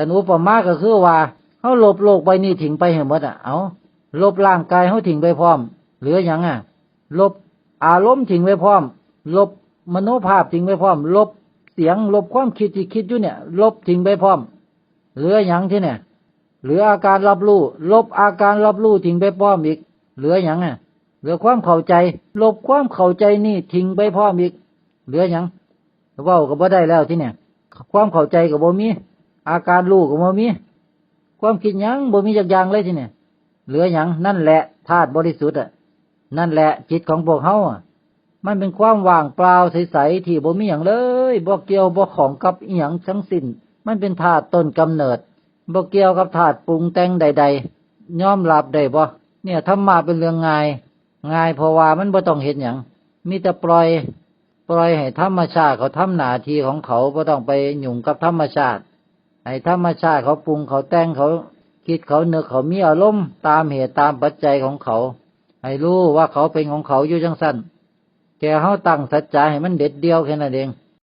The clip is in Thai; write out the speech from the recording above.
แต่อุปมาก็คือว่าเฮาลบโลกใบนี้ทิ้งไปให้หมดอะเอาลบร่างกายเฮาทิ้งไปพร้อม เหลือหยังอะ ลบอารมณ์ทิ้งไปพร้อม ลบมโนภาพทิ้งไปพร้อม ลบเสียงลบความคิดที่คิดอยู่เนี่ย ลบทิ้งไปพร้อม เหลือหยังที่เนี่ย เหลืออาการรับรู้ ลบอาการรับรู้ทิ้งไปพร้อมอีก เหลือหยังอะ เหลือความเข้าใจ ลบความเข้าใจนี่ทิ้งไปพร้อมอีก เหลือหยังเว้าก็บ่ได้แล้วที่เนี่ย ความเข้าใจก็บ่มี อาการรู้ก็บ่มี ความคิดยังบ่มีจักอย่างเลยทีเนี่ยเหลือหยังนั่นแหละธาตุบริสุทธิ์อะ นั่นแหละจิตของพวกเฮาอะ มันเป็นความว่างเปล่าใสๆที่บ่มีหยังเลยบ่เกี่ยวบ่ของกับอีหยังทั้งสิ้น มันเป็นธาตุต้นกำเนิดบ่เกี่ยวกับธาตุปรุงแต่งใด ๆยอมรับได้บ่เนี่ยธรรมะเป็นเรื่องง่ายง่ายเพราะว่ามันบ่ต้องเฮ็ดหยังมีแต่ปล่อย ปล่อยให้ธรรมชาติเขาทำหน้าที่ของเขาบ่ต้องไปยุ่งกับธรรมชาติ ไอ้ธรรมชาติเขาปรุงเขาแต่งเขาคิดเขาเนึกเขามีอารมณ์ตามเหตุตามปัจจัยของเขา ให้รู้ว่าเขาเป็นของเขาอยู่จังสั้นแกเขาตั้งสัจจะให้มันเด็ดเดียวแค่นั้นเอง